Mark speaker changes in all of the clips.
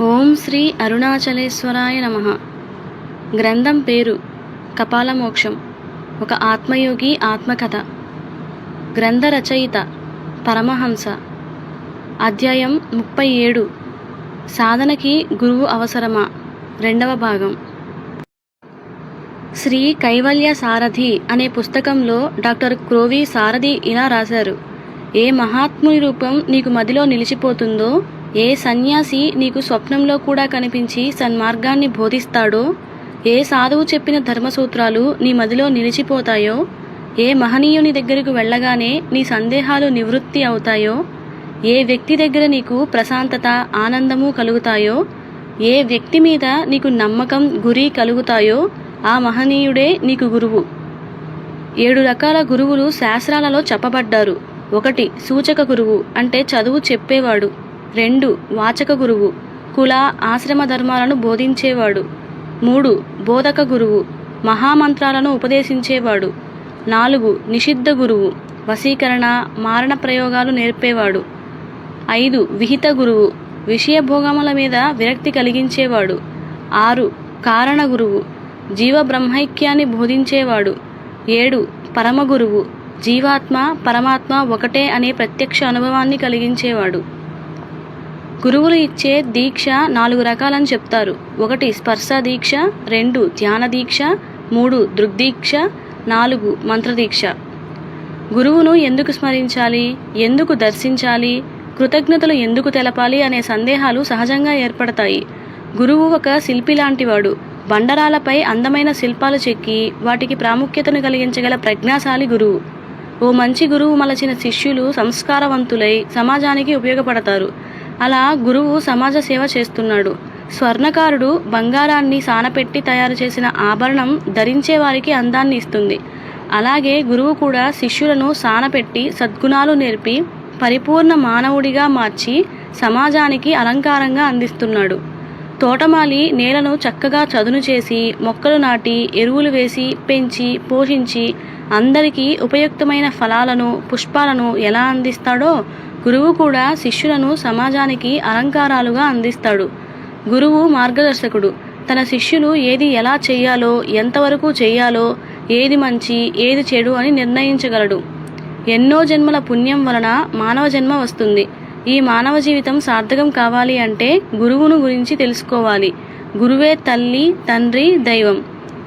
Speaker 1: ఓం శ్రీ అరుణాచలేశ్వరాయ నమ. గ్రంథం పేరు కపాలమోక్షం. ఒక ఆత్మయోగి ఆత్మకథ. గ్రంథ రచయిత పరమహంస. అధ్యాయం ముప్పై ఏడు. సాధనకి గురువు అవసరమా? రెండవ భాగం. శ్రీ కైవల్య సారథి అనే పుస్తకంలో డాక్టర్ క్రోవి సారథి ఇలా రాశారు. ఏ మహాత్ముని రూపం నీకు మదిలో నిలిచిపోతుందో ఏ సన్యాసి నీకు స్వప్నంలో కూడా కనిపించి సన్మార్గాన్ని బోధిస్తాడో? ఏ సాధువు చెప్పిన ధర్మసూత్రాలు నీ మదిలో నిలిచిపోతాయో? ఏ మహనీయుని దగ్గరకు వెళ్ళగానే నీ సందేహాలు నివృత్తి అవుతాయో? ఏ వ్యక్తి దగ్గర నీకు ప్రశాంతత ఆనందము కలుగుతాయో? ఏ వ్యక్తి మీద నీకు నమ్మకం గురి కలుగుతాయో? ఆ మహనీయుడే నీకు గురువు. ఏడు రకాల గురువులు శాస్త్రాలలో చెప్పబడ్డారు. ఒకటి సూచక గురువు అంటే చదువు చెప్పేవాడు. రెండు వాచక గురువు. కుల ఆశ్రమ ధర్మాలను బోధించేవాడు. మూడు బోధక గురువు. మహామంత్రాలను ఉపదేశించేవాడు. నాలుగు నిషిద్ధ గురువు. వశీకరణ మారణ ప్రయోగాలు నేర్పేవాడు. ఐదు విహిత గురువు. విషయభోగముల మీద విరక్తి కలిగించేవాడు. ఆరు కారణ గురువు. జీవ బ్రహ్మైక్యాన్ని బోధించేవాడు. ఏడు పరమగురువు జీవాత్మ పరమాత్మ ఒకటే అనే ప్రత్యక్ష అనుభవాన్ని కలిగించేవాడు. గురువులు ఇచ్చే దీక్ష నాలుగు రకాలని చెప్తారు. ఒకటి స్పర్శ దీక్ష రెండు ధ్యాన దీక్ష మూడు దృగ్దీక్ష నాలుగు మంత్రదీక్ష. గురువును ఎందుకు స్మరించాలి? ఎందుకు దర్శించాలి? కృతజ్ఞతలు ఎందుకు తెలపాలి అనే సందేహాలు సహజంగా ఏర్పడతాయి. గురువు ఒక శిల్పి లాంటివాడు. బండరాలపై అందమైన శిల్పాలు చెక్కి వాటికి ప్రాముఖ్యతను కలిగించగల ప్రజ్ఞాశాలి గురువు. ఓ మంచి గురువు మలచిన శిష్యులు సంస్కారవంతులై సమాజానికి ఉపయోగపడతారు. అలా గురువు సమాజ సేవ చేస్తున్నాడు. స్వర్ణకారుడు బంగారాన్ని సానపెట్టి తయారు చేసిన ఆభరణం ధరించే వారికి అందాన్ని ఇస్తుంది. అలాగే గురువు కూడా శిష్యులను సానపెట్టి సద్గుణాలు నేర్పి పరిపూర్ణ మానవుడిగా మార్చి సమాజానికి అలంకారంగా అందిస్తున్నాడు. తోటమాలి నేలను చక్కగా చదును చేసి మొక్కలు నాటి ఎరువులు వేసి పెంచి పోషించి అందరికీ ఉపయుక్తమైన ఫలాలను పుష్పాలను ఎలా అందిస్తాడో గురువు కూడా శిష్యులను సమాజానికి అలంకారాలుగా అందిస్తాడు. గురువు మార్గదర్శకుడు. తన శిష్యులు ఏది ఎలా చేయాలో ఎంతవరకు చేయాలో ఏది మంచి ఏది చెడు అని నిర్ణయించగలడు. ఎన్నో జన్మల పుణ్యం వలన మానవ జన్మ వస్తుంది. ఈ మానవ జీవితం సార్థకం కావాలి అంటే గురువును గురించి తెలుసుకోవాలి. గురువే తల్లి తండ్రి దైవం.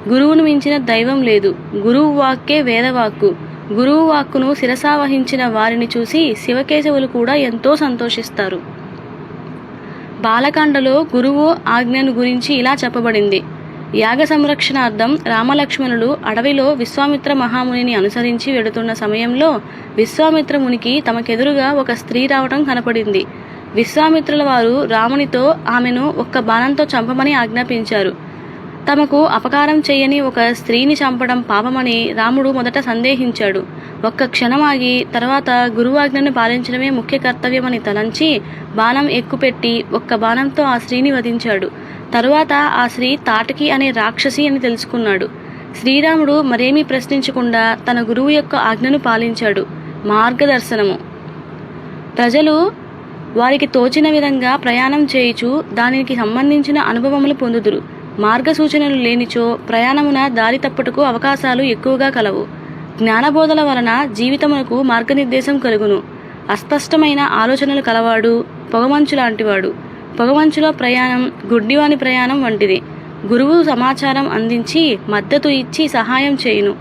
Speaker 1: గురువును మించిన దైవం లేదు. గురువు వాక్కే వేదవాక్కు. గురువు వాక్కును శిరసావహించిన వారిని చూసి శివకేశవులు కూడా ఎంతో సంతోషిస్తారు. బాలకాండలో గురువు ఆజ్ఞను గురించి ఇలా చెప్పబడింది. యాగ సంరక్షణార్థం రామలక్ష్మణులు అడవిలో విశ్వామిత్ర మహామునిని అనుసరించి వెడుతున్న సమయంలో విశ్వామిత్ర మునికి తమకెదురుగా ఒక స్త్రీ రావటం కనపడింది. విశ్వామిత్రుల వారు రామునితో ఆమెను ఒక్క బాణంతో చంపమని ఆజ్ఞాపించారు. తమకు అపకారం చేయని ఒక స్త్రీని చంపడం పాపమని రాముడు మొదట సందేహించాడు. ఒక్క క్షణం ఆగి తర్వాత గురువాజ్ఞను పాలించడమే ముఖ్య కర్తవ్యమని తలంచి బాణం ఎక్కుపెట్టి ఒక్క బాణంతో ఆ స్త్రీని వధించాడు. తరువాత ఆ స్త్రీ తాటకి అనే రాక్షసి అని తెలుసుకున్నాడు. శ్రీరాముడు మరేమీ ప్రశ్నించకుండా తన గురువు యొక్క ఆజ్ఞను పాలించాడు. మార్గదర్శనము. ప్రజలు వారికి తోచిన విధంగా ప్రయాణం చేయుచు దానికి సంబంధించిన అనుభవములు పొందుదురు. మార్గసూచనలు లేనిచో ప్రయాణమున దారి తప్పుటకు అవకాశాలు ఎక్కువగా కలవు. జ్ఞానబోధల వలన జీవితమునకు మార్గనిర్దేశం కలుగును. అస్పష్టమైన ఆలోచనలు కలవాడు పొగమంచు లాంటివాడు పొగమంచులో ప్రయాణం గుడ్డివాని ప్రయాణం వంటిది. గురువు సమాచారం అందించి మద్దతు ఇచ్చి సహాయం చేయును.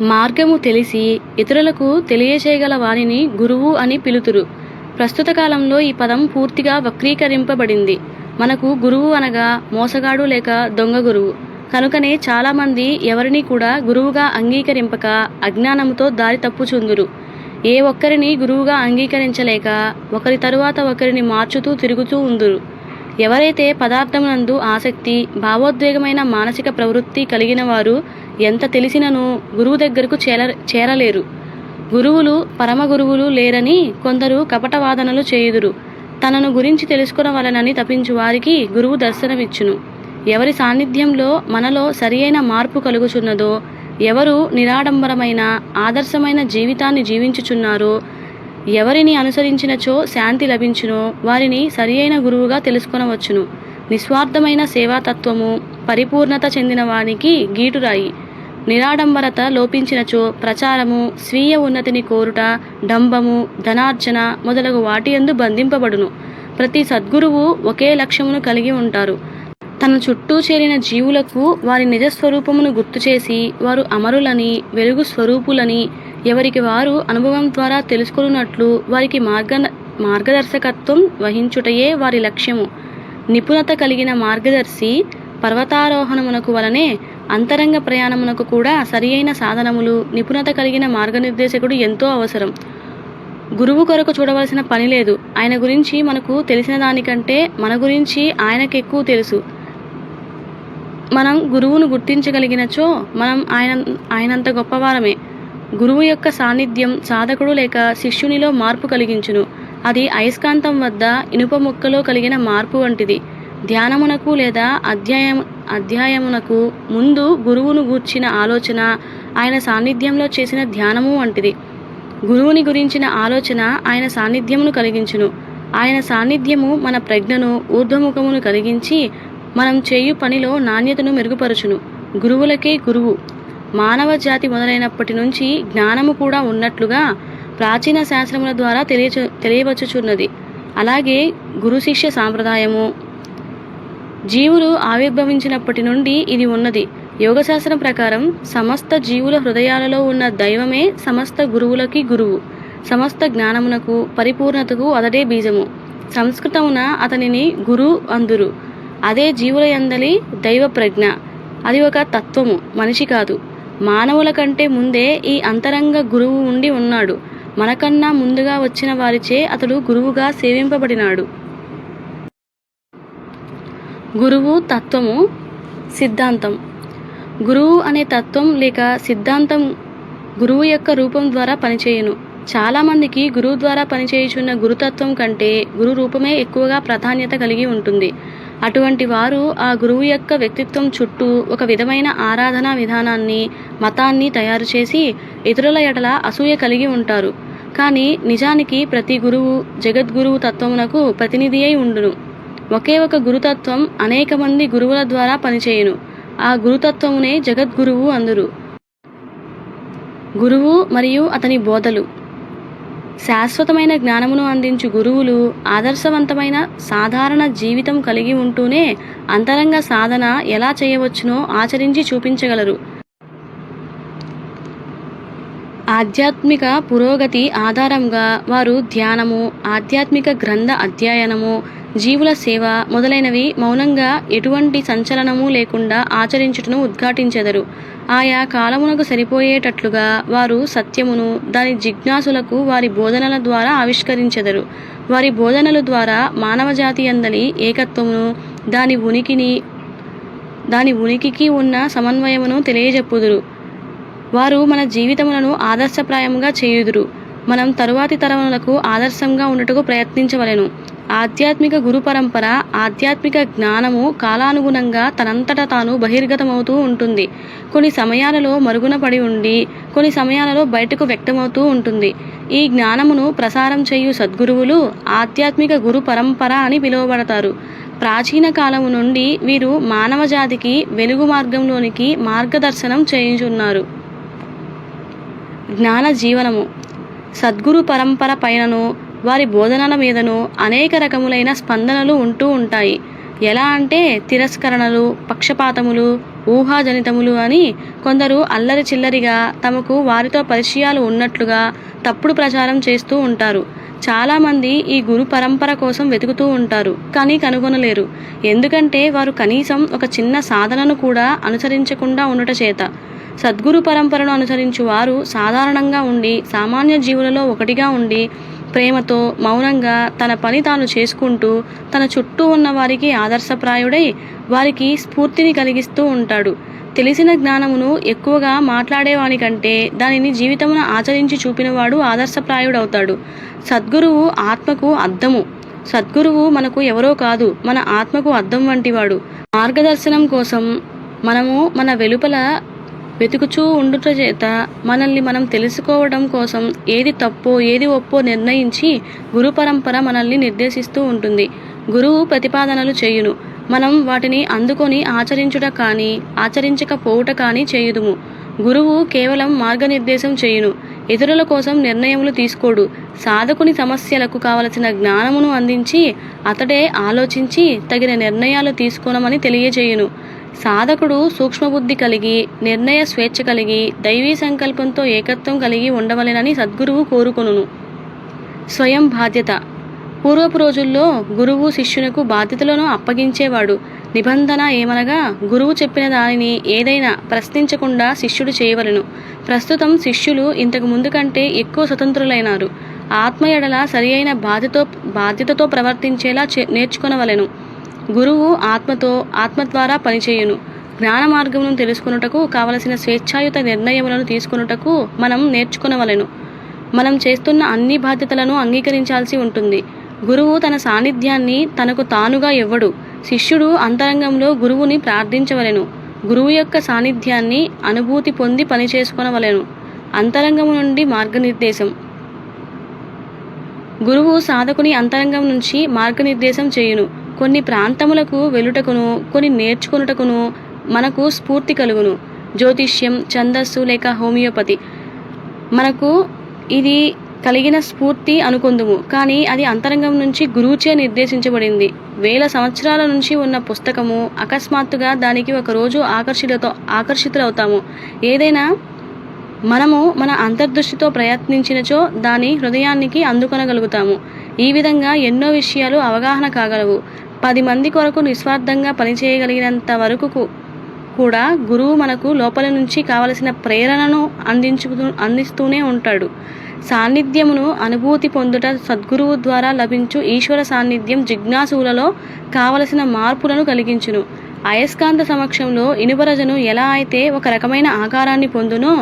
Speaker 1: మార్గము తెలిసి ఇతరులకు తెలియచేయగల వారిని గురువు అని పిలుతురు. ప్రస్తుత కాలంలో ఈ పదం పూర్తిగా వక్రీకరింపబడింది. మనకు గురువు అనగా మోసగాడు లేక దొంగ గురువు. కనుకనే చాలామంది ఎవరిని కూడా గురువుగా అంగీకరింపక అజ్ఞానంతో దారి తప్పుచుందురు. ఏ ఒక్కరిని గురువుగా అంగీకరించలేక ఒకరి తరువాత ఒకరిని మార్చుతూ తిరుగుతూ ఉందురు. ఎవరైతే పదార్థమునందు ఆసక్తి భావోద్వేగమైన మానసిక ప్రవృత్తి కలిగిన వారు ఎంత తెలిసినను గురువు దగ్గరకు చేర చేరలేరు. గురువులు పరమ గురువులు లేరని కొందరు కపటవాదనలు చేయుదురు. తనను గురించి తెలుసుకున్న వలనని తపించు వారికి గురువు దర్శనమిచ్చును. ఎవరి సాన్నిధ్యంలో మనలో సరియైన మార్పు కలుగుచున్నదో ఎవరు నిరాడంబరమైన ఆదర్శమైన జీవితాన్ని జీవించుచున్నారో ఎవరిని అనుసరించినచో శాంతి లభించునో వారిని సరియైన గురువుగా తెలుసుకొనవచ్చును. నిస్వార్థమైన సేవాతత్వము పరిపూర్ణత చెందిన వానికి గీటురాయి. నిరాడంబరత లోపించినచో ప్రచారము స్వీయ ఉన్నతిని కోరుట డంబము ధనార్జన మొదలగు వాటి యందు బంధింపబడును. ప్రతి సద్గురువు ఒకే లక్ష్యమును కలిగి ఉంటారు. తన చుట్టూ చేరిన జీవులకు వారి నిజస్వరూపమును గుర్తు చేసి వారు అమరులని వెలుగు స్వరూపులని ఎవరికి వారు అనుభవం ద్వారా తెలుసుకున్నట్లు వారికి మార్గ మార్గదర్శకత్వం వహించుటయే వారి లక్ష్యము. నిపుణత కలిగిన మార్గదర్శి పర్వతారోహణమునకు వలనే అంతరంగ ప్రయాణమునకు కూడా సరియైన సాధనములు నిపుణత కలిగిన మార్గనిర్దేశకుడు ఎంతో అవసరం. గురువు కొరకు చూడవలసిన పని లేదు. ఆయన గురించి మనకు తెలిసిన దానికంటే మన గురించి ఆయనకు ఎక్కువ తెలుసు. మనం గురువును గుర్తించగలిగినచో మనం ఆయన ఆయనంత గొప్పవారమే. గురువు యొక్క సాన్నిధ్యం సాధకుడు లేక శిష్యునిలో మార్పు కలిగించును. అది అయస్కాంతం వద్ద ఇనుప ముక్కలో కలిగిన మార్పు వంటిది. ధ్యానమునకు లేదా అధ్యాయం అధ్యాయమునకు ముందు గురువును గూర్చిన ఆలోచన ఆయన సాన్నిధ్యంలో చేసిన ధ్యానము వంటిది. గురువుని గురించిన ఆలోచన ఆయన సాన్నిధ్యమును కలిగించును. ఆయన సాన్నిధ్యము మన ప్రజ్ఞను ఊర్ధ్వముఖమును కలిగించి మనం చేయు పనిలో నాణ్యతను మెరుగుపరచును. గురువులకే గురువు. మానవ జాతి మొదలైనప్పటి నుంచి జ్ఞానము కూడా ఉన్నట్లుగా ప్రాచీన శాస్త్రముల ద్వారా తెలియ తెలియవచ్చుచున్నది. అలాగే గురు శిష్య సాంప్రదాయము జీవులు ఆవిర్భవించినప్పటి నుండి ఇది ఉన్నది. యోగశాస్త్రం ప్రకారం సమస్త జీవుల హృదయాలలో ఉన్న దైవమే సమస్త గురువులకి గురువు. సమస్త జ్ఞానమునకు పరిపూర్ణతకు అతడే బీజము. సంస్కృతమున అతనిని గురు అందురు. అదే జీవుల యందలి దైవ ప్రజ్ఞ. అది ఒక తత్వము మనిషి కాదు. మానవుల కంటే ముందే ఈ అంతరంగ గురువు ఉండి ఉన్నాడు. మనకన్నా ముందుగా వచ్చిన వారిచే అతడు గురువుగా సేవింపబడినాడు. గురువు తత్వము సిద్ధాంతం. గురువు అనే తత్వం లేక సిద్ధాంతం గురువు యొక్క రూపం ద్వారా పనిచేయును. చాలామందికి గురువు ద్వారా పనిచేయుచున్న గురుతత్వం కంటే గురు రూపమే ఎక్కువగా ప్రాధాన్యత కలిగి ఉంటుంది. అటువంటి వారు ఆ గురువు యొక్క వ్యక్తిత్వం చుట్టూ ఒక విధమైన ఆరాధనా విధానాన్ని మతాన్ని తయారు చేసి ఇతరుల ఎడల అసూయ కలిగి ఉంటారు. కానీ నిజానికి ప్రతి గురువు జగద్గురువు తత్వమునకు ప్రతినిధి అయి ఉండును. ఒకే ఒక గురుతత్వం అనేక మంది గురువుల ద్వారా పనిచేయును. ఆ గురుతత్వమునే జగద్గురువు అందురు. గురువు మరియు అతని బోధలు. శాశ్వతమైన జ్ఞానమును అందించు గురువులు ఆదర్శవంతమైన సాధారణ జీవితం కలిగి ఉంటూనే అంతరంగ సాధన ఎలా చేయవచ్చునో ఆచరించి చూపించగలరు. ఆధ్యాత్మిక పురోగతి ఆధారంగా వారు ధ్యానము ఆధ్యాత్మిక గ్రంథ అధ్యయనము జీవుల సేవ మొదలైనవి మౌనంగా ఎటువంటి సంచలనము లేకుండా ఆచరించుటను ఉద్ఘాటించెదరు. ఆయా కాలమునకు సరిపోయేటట్లుగా వారు సత్యమును దాని జిజ్ఞాసులకు వారి బోధనల ద్వారా ఆవిష్కరించెదరు. వారి బోధనల ద్వారా మానవజాతి అందలి ఏకత్వమును దాని ఉనికిని దాని ఉనికికి ఉన్న సమన్వయమును తెలియజెప్పుదురు. వారు మన జీవితములను ఆదర్శప్రాయముగా చేయుదురు. మనం తరువాతి తరములకు ఆదర్శంగా ఉండటకు ప్రయత్నించవలెను. ఆధ్యాత్మిక గురు పరంపర ఆధ్యాత్మిక జ్ఞానము కాలానుగుణంగా తనంతట తాను బహిర్గతమవుతూ ఉంటుంది. కొన్ని సమయాలలో మరుగున పడి ఉండి కొన్ని సమయాలలో బయటకు వ్యక్తమవుతూ ఉంటుంది. ఈ జ్ఞానమును ప్రసారం చేయు సద్గురువులు ఆధ్యాత్మిక గురు పరంపర అని పిలువబడతారు. ప్రాచీన కాలము నుండి వీరు మానవ జాతికి వెలుగు మార్గంలోనికి మార్గదర్శనం చేయించున్నారు. జ్ఞాన జీవనము. సద్గురు పరంపర పైనను వారి బోధనల మీదను అనేక రకములైన స్పందనలు ఉంటూ ఉంటాయి. ఎలా అంటే తిరస్కరణలు పక్షపాతములు ఊహాజనితములు అని కొందరు అల్లరి చిల్లరిగా తమకు వారితో పరిచయాలు ఉన్నట్లుగా తప్పుడు ప్రచారం చేస్తూ ఉంటారు. చాలామంది ఈ గురు పరంపర కోసం వెతుకుతూ ఉంటారు కానీ కనుగొనలేరు. ఎందుకంటే వారు కనీసం ఒక చిన్న సాధనను కూడా అనుసరించకుండా ఉండట చేత. సద్గురు పరంపరను అనుసరించు వారు సాధారణంగా ఉండి సామాన్య జీవులలో ఒకటిగా ఉండి ప్రేమతో మౌనంగా తన పని తాను చేసుకుంటూ తన చుట్టూ ఉన్న వారికి ఆదర్శప్రాయుడై వారికి స్ఫూర్తిని కలిగిస్తూ ఉంటాడు. తెలిసిన జ్ఞానమును ఎక్కువగా మాట్లాడేవానికంటే దానిని జీవితమున ఆచరించి చూపినవాడు ఆదర్శప్రాయుడవుతాడు. సద్గురువు ఆత్మకు అర్థము సద్గురువు మనకు ఎవరో కాదు మన ఆత్మకు అర్థం వంటివాడు. మార్గదర్శనం కోసం మనము మన వెలుపల వెతుకుచూ ఉండుట చేత మనల్ని మనం తెలుసుకోవడం కోసం ఏది తప్పో ఏది ఒప్పో నిర్ణయించి గురు పరంపర మనల్ని నిర్దేశిస్తూ ఉంటుంది. గురువు ప్రతిపాదనలు చేయును. మనం వాటిని అందుకొని ఆచరించుట కానీ ఆచరించకపోవుట కానీ చేయుదుము. గురువు కేవలం మార్గనిర్దేశం చేయును. ఇతరుల కోసం నిర్ణయములు తీసుకోడు. సాధకుని సమస్యలకు కావలసిన జ్ఞానమును అందించి అతడే ఆలోచించి తగిన నిర్ణయాలు తీసుకోనమని తెలియజేయును. సాధకుడు సూక్ష్మబుద్ధి కలిగి నిర్ణయ స్వేచ్ఛ కలిగి దైవీ సంకల్పంతో ఏకత్వం కలిగి ఉండవలెనని సద్గురువు కోరుకొనును. స్వయం బాధ్యత. పూర్వపు రోజుల్లో గురువు శిష్యునకు బాధ్యతలను అప్పగించేవాడు. నిబంధన ఏమనగా గురువు చెప్పిన దానిని ఏదైనా ప్రశ్నించకుండా శిష్యుడు చేయవలెను. ప్రస్తుతం శిష్యులు ఇంతకు ముందు కంటే ఎక్కువ స్వతంత్రులైనారు. ఆత్మ ఎడల సరి అయిన బాధ్యతో బాధ్యతతో ప్రవర్తించేలా చే నేర్చుకొనవలెను. గురువు ఆత్మతో ఆత్మ ద్వారా పనిచేయును. జ్ఞాన మార్గమును తెలుసుకొనుటకు కావలసిన స్వేచ్ఛాయుత నిర్ణయములను తీసుకొనుటకు మనం నేర్చుకొనవలెను. మనం చేస్తున్న అన్ని బాధ్యతలను అంగీకరించాల్సి ఉంటుంది. గురువు తన సాన్నిధ్యాన్ని తనకు తానుగా ఇవ్వడు. శిష్యుడు అంతరంగంలో గురువుని ప్రార్థించవలెను. గురువు యొక్క సాన్నిధ్యాన్ని అనుభూతి పొంది పని చేసుకొనవలెను అంతరంగము నుండి మార్గనిర్దేశం. గురువు సాధకుని అంతరంగం నుంచి మార్గనిర్దేశం చేయును. కొన్ని ప్రాంతములకు వెలుటకును కొన్ని నేర్చుకొనుటకును మనకు స్ఫూర్తి కలుగును. జ్యోతిష్యం ఛందస్సు లేక హోమియోపతి. మనకు ఇది కలిగిన స్ఫూర్తి అనుకుందుము. కానీ అది అంతరంగం నుంచి గురువుచే నిర్దేశించబడింది. వేల సంవత్సరాల నుంచి ఉన్న పుస్తకము అకస్మాత్తుగా దానికి ఒక రోజు ఆకర్షితతో ఆకర్షితులవుతాము. ఏదైనా మనము మన అంతర్దృష్టితో ప్రయత్నించినచో దాని హృదయానికి అందుకొనగలుగుతాము. ఈ విధంగా ఎన్నో విషయాలు అవగాహన కాగలవు. పది మంది కొరకు నిస్వార్థంగా పనిచేయగలిగినంత వరకు కూడా గురువు మనకు లోపల నుంచి కావలసిన ప్రేరణను అందించు అందిస్తూనే ఉంటాడు. సాన్నిధ్యమును అనుభూతి పొందుట సద్గురువు ద్వారా లభించు ఈశ్వర సాన్నిధ్యం జిజ్ఞాసువులలో కావలసిన మార్పులను కలిగించును. అయస్కాంత సమక్షంలో ఇనుపరజను ఎలా అయితే ఒక రకమైన ఆకారాన్ని పొందునో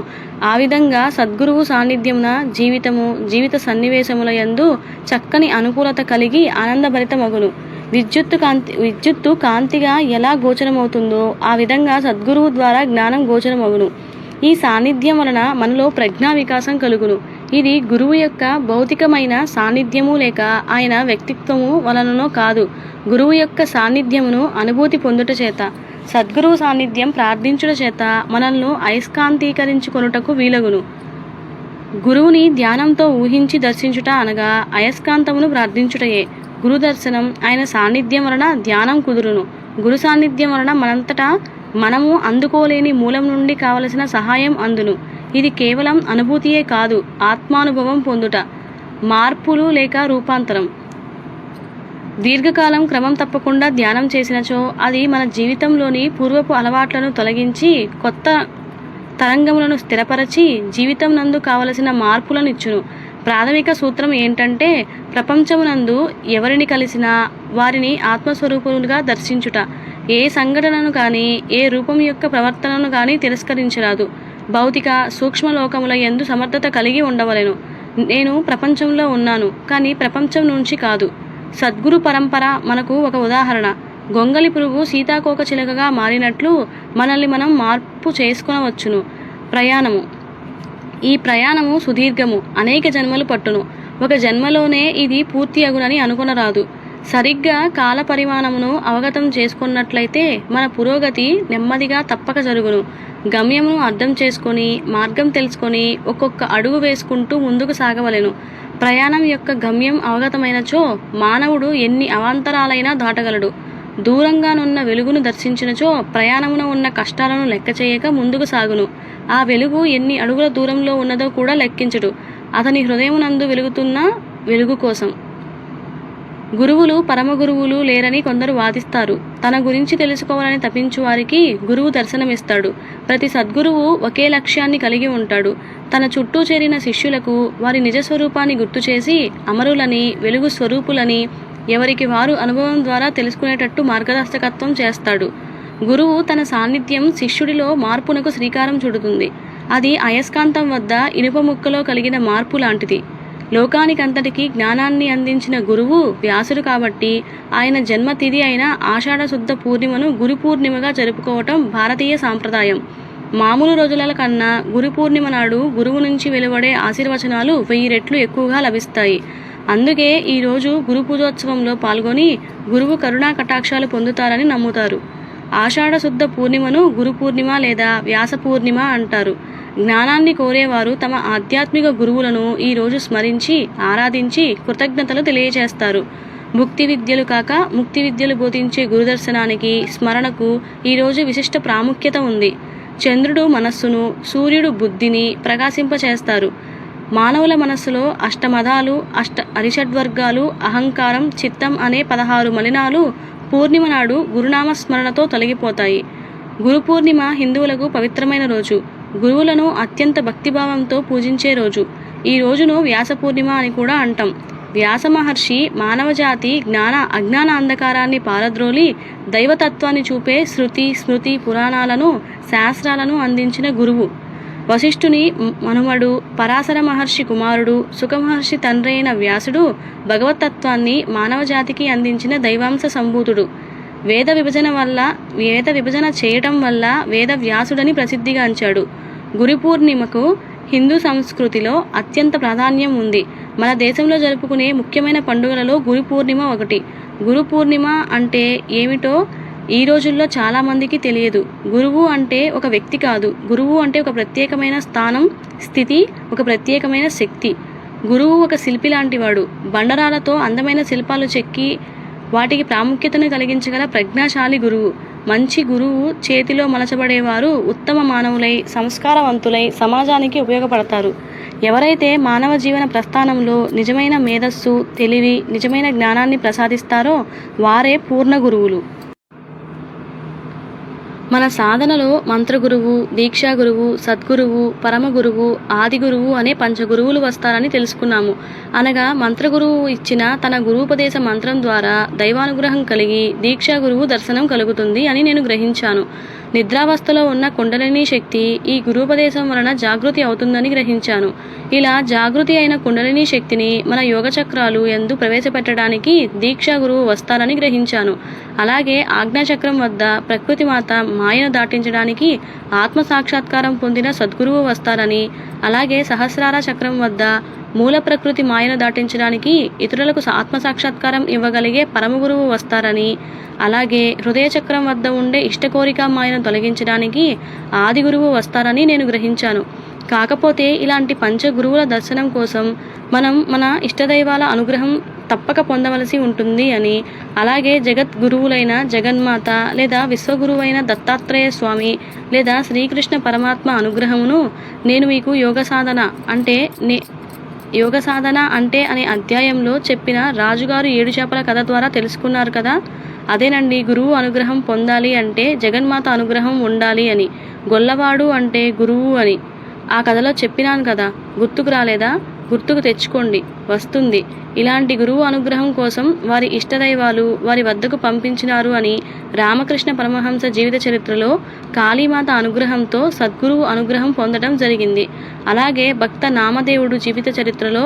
Speaker 1: ఆ విధంగా సద్గురువు సాన్నిధ్యమున జీవితము జీవిత సన్నివేశముల యందు చక్కని అనుకూలత కలిగి ఆనందభరితమగును. విద్యుత్తు కాంతి విద్యుత్తు కాంతిగా ఎలా గోచరమవుతుందో ఆ విధంగా సద్గురువు ద్వారా జ్ఞానం గోచరమగును. ఈ సాన్నిధ్యం వలన మనలో ప్రజ్ఞా వికాసం కలుగును. ఇది గురువు యొక్క భౌతికమైన సాన్నిధ్యము లేక ఆయన వ్యక్తిత్వము వలననో కాదు. గురువు యొక్క సాన్నిధ్యమును అనుభూతి పొందుట చేత సద్గురువు సాన్నిధ్యం ప్రార్థించుట చేత మనల్ని అయస్కాంతీకరించుకొనుటకు వీలగును. గురువుని ధ్యానంతో ఊహించి దర్శించుట అనగా అయస్కాంతమును ప్రార్థించుటయే. గురుదర్శనం ఆయన సాన్నిధ్యం వలన ధ్యానం కుదురును. గురు సాన్నిధ్యం వలన మనంతటా మనము అందుకోలేని మూలం నుండి కావలసిన సహాయం అందును. ఇది కేవలం అనుభూతియే కాదు ఆత్మానుభవం పొందుట. మార్పులు లేక రూపాంతరం. దీర్ఘకాలం క్రమం తప్పకుండా ధ్యానం చేసినచో అది మన జీవితంలోని పూర్వపు అలవాట్లను తొలగించి కొత్త తరంగములను స్థిరపరచి జీవితం నందు కావలసిన మార్పులను ఇచ్చును. ప్రాథమిక సూత్రం ఏంటంటే ప్రపంచమునందు ఎవరిని కలిసినా వారిని ఆత్మస్వరూపులుగా దర్శించుట ఏ సంఘటనను కానీ ఏ రూపం యొక్క ప్రవర్తనను కానీ తిరస్కరించరాదు. భౌతిక సూక్ష్మలోకముల ఎందు సమర్థత కలిగి ఉండవలెను. నేను ప్రపంచంలో ఉన్నాను కానీ ప్రపంచం నుంచి కాదు. సద్గురు పరంపర మనకు ఒక ఉదాహరణ. గొంగలి పురుగు సీతాకోక చిలకగా మారినట్లు మనల్ని మనం మార్పు చేసుకునవచ్చును. ప్రయాణము. ఈ ప్రయాణము సుదీర్ఘము అనేక జన్మలు పట్టును. ఒక జన్మలోనే ఇది పూర్తి అగునని అనుకొనరాదు. సరిగ్గా కాల పరిమాణమును అవగతం చేసుకున్నట్లయితే మన పురోగతి నెమ్మదిగా తప్పక జరుగును. గమ్యమును అర్థం చేసుకొని మార్గం తెలుసుకొని ఒక్కొక్క అడుగు వేసుకుంటూ ముందుకు సాగవలెను. ప్రయాణం యొక్క గమ్యం అవగతమైనచో మానవుడు ఎన్ని అవాంతరాలైనా దాటగలడు. దూరంగానున్న వెలుగును దర్శించినచో ప్రయాణమున ఉన్న కష్టాలను లెక్క చేయక ముందుకు సాగును. ఆ వెలుగు ఎన్ని అడుగుల దూరంలో ఉన్నదో కూడా లెక్కించడు. అతని హృదయమునందు వెలుగుతున్న వెలుగు కోసం. గురువులు పరమ గురువులు లేరని కొందరు వాదిస్తారు. తన గురించి తెలుసుకోవాలని తపించు వారికి గురువు దర్శనమిస్తాడు. ప్రతి సద్గురువు ఒకే లక్ష్యాన్ని కలిగి ఉంటాడు. తన చుట్టూ చేరిన శిష్యులకు వారి నిజ స్వరూపాన్ని గుర్తు చేసి అమరులని వెలుగు స్వరూపులని ఎవరికి వారు అనుభవం ద్వారా తెలుసుకునేటట్టు మార్గదర్శకత్వం చేస్తాడు. గురువు తన సాన్నిధ్యం శిష్యుడిలో మార్పునకు శ్రీకారం చుడుతుంది. అది అయస్కాంతం వద్ద ఇనుప ముక్కలో కలిగిన మార్పు లాంటిది. లోకానికంతటికి జ్ఞానాన్ని అందించిన గురువు వ్యాసుడు కాబట్టి ఆయన జన్మతిథి అయిన ఆషాఢ శుద్ధ పూర్ణిమను గురు పూర్ణిమగా జరుపుకోవటం భారతీయ సాంప్రదాయం. మామూలు రోజుల కన్నా గురు పూర్ణిమ నాడు గురువు నుంచి వెలువడే ఆశీర్వచనాలు వెయ్యి రెట్లు ఎక్కువగా లభిస్తాయి. అందుకే ఈరోజు గురు పూజోత్సవంలో పాల్గొని గురువు కరుణా కటాక్షాలు పొందుతారని నమ్ముతారు. ఆషాఢ శుద్ధ పూర్ణిమను గురు పూర్ణిమ లేదా వ్యాస పూర్ణిమ అంటారు. జ్ఞానాన్ని కోరేవారు తమ ఆధ్యాత్మిక గురువులను ఈ రోజు స్మరించి ఆరాధించి కృతజ్ఞతలు తెలియజేస్తారు. భుక్తి విద్యలు కాక ముక్తి విద్యలు బోధించే గురుదర్శనానికి స్మరణకు ఈరోజు విశిష్ట ప్రాముఖ్యత ఉంది. చంద్రుడు మనస్సును సూర్యుడు బుద్ధిని ప్రకాశింపచేస్తారు. మానవుల మనస్సులో అష్టమదాలు అష్ట అరిషడ్వర్గాలు అహంకారం చిత్తం అనే పదహారు మలినాలు పూర్ణిమ నాడు గురునామ స్మరణతో తొలగిపోతాయి. గురు పూర్ణిమ హిందువులకు పవిత్రమైన రోజు. గురువులను అత్యంత భక్తిభావంతో పూజించే రోజు. ఈ రోజును వ్యాస పూర్ణిమ అని కూడా అంటాం. వ్యాస మహర్షి మానవజాతి జ్ఞాన అజ్ఞాన అంధకారాన్ని పారద్రోలి దైవతత్వాన్ని చూపే శృతి స్మృతి పురాణాలను శాస్త్రాలను అందించిన గురువు. వశిష్ఠుని మనుమడు పరాశర మహర్షి కుమారుడు సుఖమహర్షి తండ్రి అయిన వ్యాసుడు భగవతత్వాన్ని మానవజాతికి అందించిన దైవాంశ సంభూతుడు. వేద విభజన వల్ల వేద విభజన చేయటం వల్ల వేద వ్యాసుడని ప్రసిద్ధిగాంచాడు గురు పూర్ణిమకు హిందూ సంస్కృతిలో అత్యంత ప్రాధాన్యం ఉంది. మన దేశంలో జరుపుకునే ముఖ్యమైన పండుగలలో గురు పూర్ణిమ ఒకటి. గురు పూర్ణిమ అంటే ఏమిటో ఈ రోజుల్లో చాలామందికి తెలియదు. గురువు అంటే ఒక వ్యక్తి కాదు. గురువు అంటే ఒక ప్రత్యేకమైన స్థానం స్థితి ఒక ప్రత్యేకమైన శక్తి. గురువు ఒక శిల్పి లాంటివాడు. బండరాలతో అందమైన శిల్పాలు చెక్కి వాటికి ప్రాముఖ్యతను కలిగించగల ప్రజ్ఞాశాలి గురువు. మంచి గురువు చేతిలో మలచబడేవారు ఉత్తమ మానవులై సంస్కారవంతులై సమాజానికి ఉపయోగపడతారు. ఎవరైతే మానవ జీవన ప్రస్థానంలో నిజమైన మేధస్సు తెలివి నిజమైన జ్ఞానాన్ని ప్రసాదిస్తారో వారే పూర్ణ గురువులు. మన సాధనలో మంత్రగురువు దీక్షాగురువు సద్గురువు పరమగురువు ఆదిగురువు అనే పంచగురువులు వస్తారని తెలుసుకున్నాము. అనగా మంత్రగురువు ఇచ్చిన తన గురూపదేశ మంత్రం ద్వారా దైవానుగ్రహం కలిగి దీక్షాగురువు దర్శనం కలుగుతుంది అని నేను గ్రహించాను. నిద్రావస్థలో ఉన్న కుండలిని శక్తి ఈ గురూపదేశం వలన జాగృతి అవుతుందని గ్రహించాను. ఇలా జాగృతి అయిన కుండలిని శక్తిని మన యోగ చక్రాలు ఎందు ప్రవేశపెట్టడానికి దీక్షా గురువు వస్తారని గ్రహించాను. అలాగే ఆజ్ఞాచక్రం వద్ద ప్రకృతి మాత మాయను దాటించడానికి ఆత్మ సాక్షాత్కారం పొందిన సద్గురువు వస్తారని అలాగే సహస్రార చక్రం వద్ద మూల ప్రకృతి మాయను దాటించడానికి ఇతరులకు ఆత్మ సాక్షాత్కారం ఇవ్వగలిగే పరమగురువు వస్తారని అలాగే హృదయ చక్రం వద్ద ఉండే ఇష్టకోరిక మాయను తొలగించడానికి ఆది గురువు వస్తారని నేను గ్రహించాను. కాకపోతే ఇలాంటి పంచ గురువుల దర్శనం కోసం మనం మన ఇష్టదైవాల అనుగ్రహం తప్పక పొందవలసి ఉంటుంది అని అలాగే జగత్ గురువులైన జగన్మాత లేదా విశ్వగురువైన దత్తాత్రేయ స్వామి లేదా శ్రీకృష్ణ పరమాత్మ అనుగ్రహమును నేను మీకు యోగ సాధన అంటే నే యోగ సాధన అంటే అనే అధ్యాయంలో చెప్పిన రాజుగారు ఏడు చేపల కథ ద్వారా తెలుసుకున్నారు కదా? అదేనండి గురువు అనుగ్రహం పొందాలి అంటే జగన్మాత అనుగ్రహం ఉండాలి అని గొల్లవాడు అంటే గురువు అని. ఆ కథలో చెప్పినాను కదా గుర్తుకు రాలేదా? గుర్తుకు తెచ్చుకోండి వస్తుంది. ఇలాంటి గురువు అనుగ్రహం కోసం వారి ఇష్టదైవాలు వారి వద్దకు పంపించినారు అని రామకృష్ణ పరమహంస జీవిత చరిత్రలో కాళీమాత అనుగ్రహంతో సద్గురువు అనుగ్రహం పొందడం జరిగింది. అలాగే భక్త నామదేవుడు జీవిత చరిత్రలో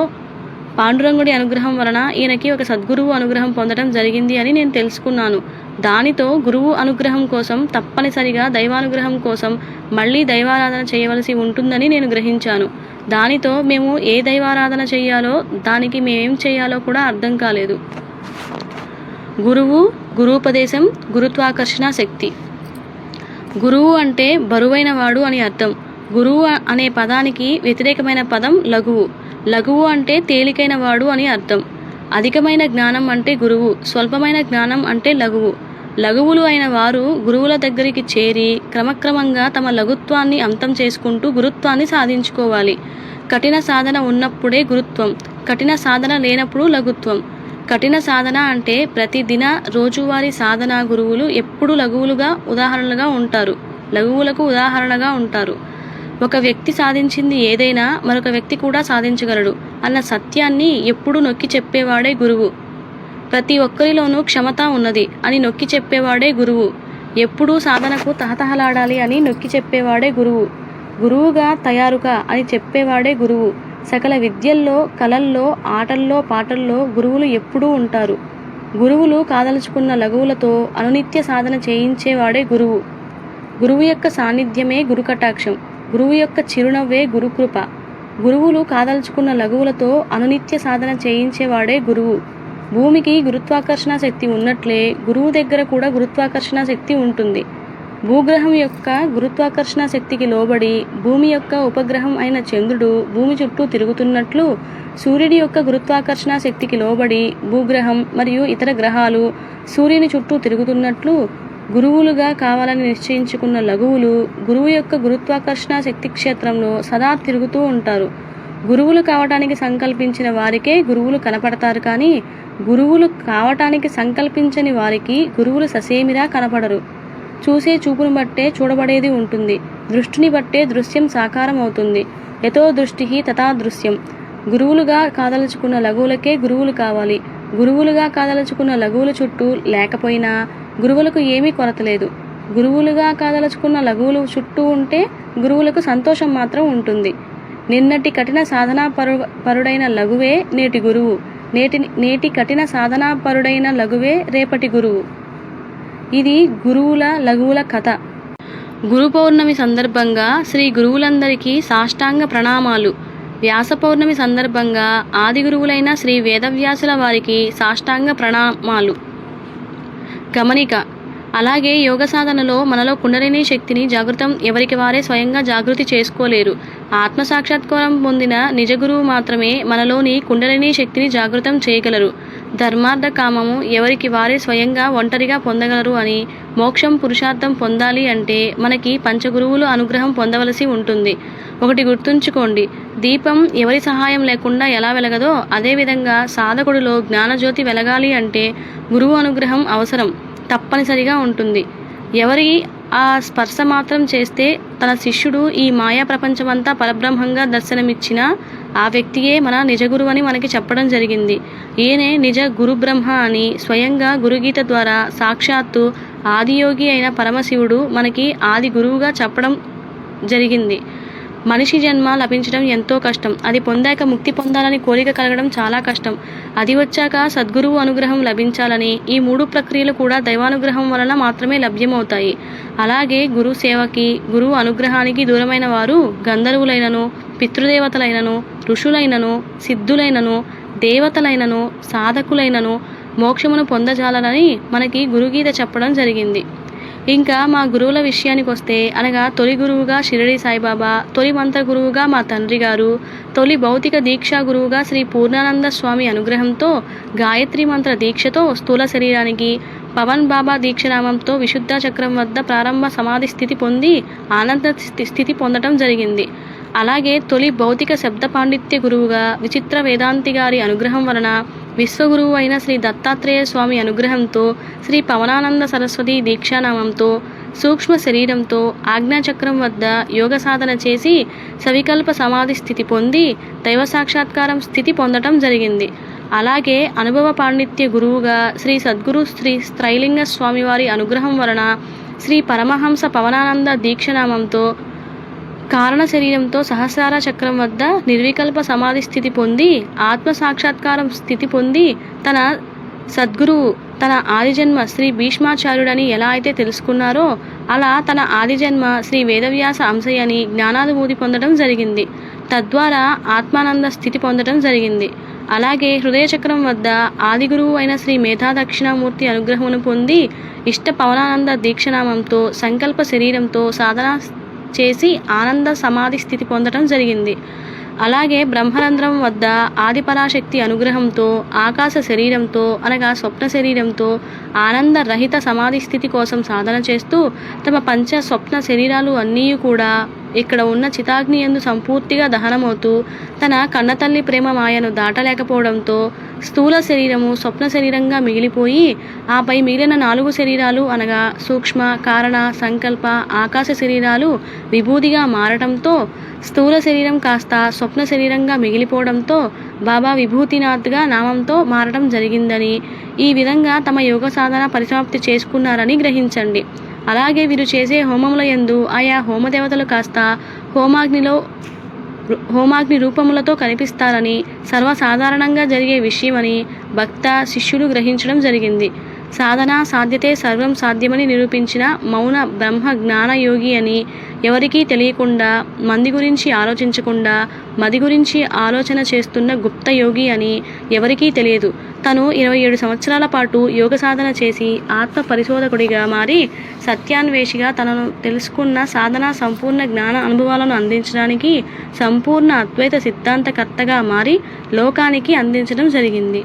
Speaker 1: పాండురంగుడి అనుగ్రహం వలన ఈయనకి ఒక సద్గురువు అనుగ్రహం పొందడం జరిగింది అని నేను తెలుసుకున్నాను. దానితో గురువు అనుగ్రహం కోసం తప్పనిసరిగా దైవానుగ్రహం కోసం మళ్ళీ దైవారాధన చేయవలసి ఉంటుందని నేను గ్రహించాను. దానితో మేము ఏ దైవారాధన చేయాలో దానికి మేమేం చేయాలో కూడా అర్థం కాలేదు. గురువు గురూపదేశం గురుత్వాకర్షణ శక్తి. గురువు అంటే బరువైన వాడు అని అర్థం. గురువు అనే పదానికి వ్యతిరేకమైన పదం లఘువు. లఘువు అంటే తేలికైన వాడు అని అర్థం. అధికమైన జ్ఞానం అంటే గురువు. స్వల్పమైన జ్ఞానం అంటే లఘువు. లఘువులు అయిన వారు గురువుల దగ్గరికి చేరి క్రమక్రమంగా తమ లఘుత్వాన్ని అంతం చేసుకుంటూ గురుత్వాన్ని సాధించుకోవాలి. కఠిన సాధన ఉన్నప్పుడే గురుత్వం. కఠిన సాధన లేనప్పుడు లఘుత్వం. కఠిన సాధన అంటే ప్రతిదిన రోజువారీ సాధన గురువులు ఎప్పుడు లఘువులుగా ఉదాహరణలుగా ఉంటారు. లఘువులకు ఉదాహరణగా ఉంటారు. ఒక వ్యక్తి సాధించింది ఏదైనా మరొక వ్యక్తి కూడా సాధించగలడు అన్న సత్యాన్ని ఎప్పుడూ నొక్కి చెప్పేవాడే గురువు. ప్రతి ఒక్కరిలోనూ క్షమత ఉన్నది అని నొక్కి చెప్పేవాడే గురువు. ఎప్పుడూ సాధనకు తహతహలాడాలి అని నొక్కి చెప్పేవాడే గురువు. గురువుగా తయారుగా అని చెప్పేవాడే గురువు. సకల విద్యల్లో కళల్లో ఆటల్లో పాటల్లో గురువులు ఎప్పుడూ ఉంటారు. గురువులు కాదలుచుకున్న లఘువులతో అనునిత్య సాధన చేయించేవాడే గురువు. గురువు యొక్క సాన్నిధ్యమే గురు కటాక్షం గురువు యొక్క చిరునవ్వే గురుకృప. గురువులు కాదలుచుకున్న లఘువులతో అనునిత్య సాధన చేయించేవాడే గురువు. భూమికి గురుత్వాకర్షణ శక్తి ఉన్నట్లే గురువు దగ్గర కూడా గురుత్వాకర్షణ శక్తి ఉంటుంది. భూగ్రహం యొక్క గురుత్వాకర్షణ శక్తికి లోబడి భూమి యొక్క ఉపగ్రహం అయిన చంద్రుడు భూమి చుట్టూ తిరుగుతున్నట్లు సూర్యుడి యొక్క గురుత్వాకర్షణ శక్తికి లోబడి భూగ్రహం మరియు ఇతర గ్రహాలు సూర్యుని చుట్టూ తిరుగుతున్నట్లు గురువులుగా కావాలని నిశ్చయించుకున్న లఘువులు గురువు యొక్క గురుత్వాకర్షణ శక్తి క్షేత్రంలో సదా తిరుగుతూ ఉంటారు. గురువులు కావటానికి సంకల్పించిన వారికే గురువులు కనపడతారు కానీ గురువులు కావటానికి సంకల్పించని వారికి గురువులు ససేమిరా కనపడరు. చూసే చూపును బట్టే చూడబడేది ఉంటుంది. దృష్టిని బట్టే దృశ్యం సాకారం అవుతుంది యతో దృష్టి తథా దృశ్యం. గురువులుగా కాదలుచుకున్న లఘువులకే గురువులు కావాలి. గురువులుగా కాదలుచుకున్న లఘువుల చుట్టూ లేకపోయినా గురువులకు ఏమీ కొరత లేదు గురువులుగా కాదలుచుకున్న లఘువులు చుట్టూ ఉంటే గురువులకు సంతోషం మాత్రం ఉంటుంది. నిన్నటి కఠిన సాధనా పరు పరుడైన లఘువే నేటి గురువు. నేటి నేటి కఠిన సాధనా పరుడైన లఘువే రేపటి గురువు. ఇది గురువుల లఘువుల కథ. గురు పౌర్ణమి సందర్భంగా శ్రీ గురువులందరికీ సాష్టాంగ ప్రణామాలు. వ్యాస పౌర్ణమి సందర్భంగా ఆది గురువులైన శ్రీ వేదవ్యాసుల వారికి సాష్టాంగ ప్రణామాలు. గమనిక. అలాగే యోగ సాధనలో మనలో కుండలిని శక్తిని జాగృతం ఎవరికి వారే స్వయంగా జాగృతి చేసుకోలేరు. ఆత్మసాక్షాత్కారం పొందిన నిజ గురువు మాత్రమే మనలోని కుండలిని శక్తిని జాగృతం చేయగలరు. ధర్మార్థ కామము ఎవరికి వారే స్వయంగా ఒంటరిగా పొందగలరు అని మోక్షం పురుషార్థం పొందాలి అంటే మనకి పంచగురువులు అనుగ్రహం పొందవలసి ఉంటుంది. ఒకటి గుర్తుంచుకోండి దీపం ఎవరి సహాయం లేకుండా ఎలా వెలగదో అదేవిధంగా సాధకుడిలో జ్ఞానజ్యోతి వెలగాలి అంటే గురువు అనుగ్రహం అవసరం తప్పనిసరిగా ఉంటుంది. ఎవరి ఆ స్పర్శ మాత్రం చేస్తే తన శిష్యుడు ఈ మాయా ప్రపంచమంతా పరబ్రహ్మంగా దర్శనమిచ్చిన ఆ వ్యక్తియే మన నిజ గురువు అని మనకి చెప్పడం జరిగింది. ఈయనే నిజ గురు బ్రహ్మ అని స్వయంగా గురుగీత ద్వారా సాక్షాత్తు ఆదియోగి అయిన పరమశివుడు మనకి ఆది గురువుగా చెప్పడం జరిగింది. మనిషి జన్మ లభించడం ఎంతో కష్టం. అది పొందాక ముక్తి పొందాలని కోరిక కలగడం చాలా కష్టం. అది వచ్చాక సద్గురువు అనుగ్రహం లభించాలని ఈ మూడు ప్రక్రియలు కూడా దైవానుగ్రహం వలన మాత్రమే లభ్యమవుతాయి. అలాగే గురు సేవకి గురువు అనుగ్రహానికి దూరమైన వారు గంధర్వులైనను పితృదేవతలైనను ఋషులైనను సిద్ధులైనను దేవతలైనను సాధకులైనను మోక్షమును పొందజాలనని మనకి గురుగీత చెప్పడం జరిగింది. ఇంకా మా గురువుల విషయానికి వస్తే అనగా తొలి గురువుగా షిరడి సాయిబాబా తొలి మంత్ర గురువుగా మా తండ్రి గారు తొలి భౌతిక దీక్షా గురువుగా శ్రీ పూర్ణానంద స్వామి అనుగ్రహంతో గాయత్రి మంత్ర దీక్షతో స్థూల శరీరానికి పవన్ బాబా దీక్షనామంతో విశుద్ధ చక్రం వద్ద ప్రారంభ సమాధి స్థితి పొంది ఆనంద స్థి- స్థితి పొందటం జరిగింది. అలాగే తొలి భౌతిక శబ్ద పాండిత్య గురువుగా విచిత్ర వేదాంతి గారి అనుగ్రహం వలన విశ్వగురువు అయిన శ్రీ దత్తాత్రేయ స్వామి అనుగ్రహంతో శ్రీ పవనానంద సరస్వతి దీక్షానామంతో సూక్ష్మ శరీరంతో ఆజ్ఞాచక్రం వద్ద యోగ సాధన చేసి సవికల్ప సమాధి స్థితి పొంది దైవ సాక్షాత్కారం స్థితి పొందటం జరిగింది. అలాగే అనుభవ పాండిత్య గురువుగా శ్రీ సద్గురు శ్రీ స్త్రైలింగ స్వామివారి అనుగ్రహం వలన శ్రీ పరమహంస పవనానంద దీక్షనామంతో కారణ శరీరంతో సహస్రార చక్రం వద్ద నిర్వికల్ప సమాధి స్థితి పొంది ఆత్మ సాక్షాత్కారం స్థితి పొంది తన సద్గురువు తన ఆదిజన్మ శ్రీ భీష్మాచార్యుడని ఎలా అయితే తెలుసుకున్నారో అలా తన ఆదిజన్మ శ్రీ వేదవ్యాస అంశయ్యని జ్ఞానానుభూతి పొందడం జరిగింది. తద్వారా ఆత్మానంద స్థితి పొందడం జరిగింది. అలాగే హృదయ చక్రం వద్ద ఆదిగురువు అయిన శ్రీ మేధా దక్షిణామూర్తి అనుగ్రహమును పొంది ఇష్ట పవనానంద దీక్షనామంతో సంకల్ప శరీరంతో సాధన చేసి ఆనంద సమాధి స్థితి పొందడం జరిగింది. అలాగే బ్రహ్మరంధ్రం వద్ద ఆదిపరాశక్తి అనుగ్రహంతో ఆకాశ శరీరంతో అనగా స్వప్న శరీరంతో ఆనంద రహిత సమాధి స్థితి కోసం సాధన చేస్తూ తమ పంచ స్వప్న శరీరాలు అన్నీ కూడా ఇక్కడ ఉన్న చితాగ్ని ఎందు సంపూర్తిగా దహనమవుతూ తన కన్నతల్లి ప్రేమ మాయను దాటలేకపోవడంతో స్థూల శరీరము స్వప్న శరీరంగా మిగిలిపోయి ఆపై మిగిలిన నాలుగు శరీరాలు అనగా సూక్ష్మ కారణ సంకల్ప ఆకాశ శరీరాలు విభూదిగా మారటంతో స్థూల శరీరం కాస్త స్వప్న శరీరంగా మిగిలిపోవడంతో బాబా విభూతినాథ్గా నామంతో మారటం జరిగిందని ఈ విధంగా తమ యోగ సాధన పరిసమాప్తి చేసుకున్నారని గ్రహించండి. అలాగే వీరు చేసే హోమముల యందు ఆయా హోమదేవతలు కాస్త హోమాగ్నిలో హోమాగ్ని రూపములతో కనిపిస్తారని సర్వసాధారణంగా జరిగే విషయమని భక్త శిష్యులు గ్రహించడం జరిగింది. సాధన సాధ్యతే సర్వం సాధ్యమని నిరూపించిన మౌన బ్రహ్మ జ్ఞానయోగి అని ఎవరికీ తెలియకుండా మంది గురించి ఆలోచించకుండా మది గురించి ఆలోచన చేస్తున్న గుప్త యోగి అని ఎవరికీ తెలియదు. తను ఇరవై ఏడు సంవత్సరాల పాటు యోగ సాధన చేసి ఆత్మ పరిశోధకుడిగా మారి సత్యాన్వేషిగా తనను తెలుసుకున్న సాధన సంపూర్ణ జ్ఞాన అనుభవాలను అందించడానికి సంపూర్ణ అద్వైత సిద్ధాంతకర్తగా మారి లోకానికి అందించడం జరిగింది.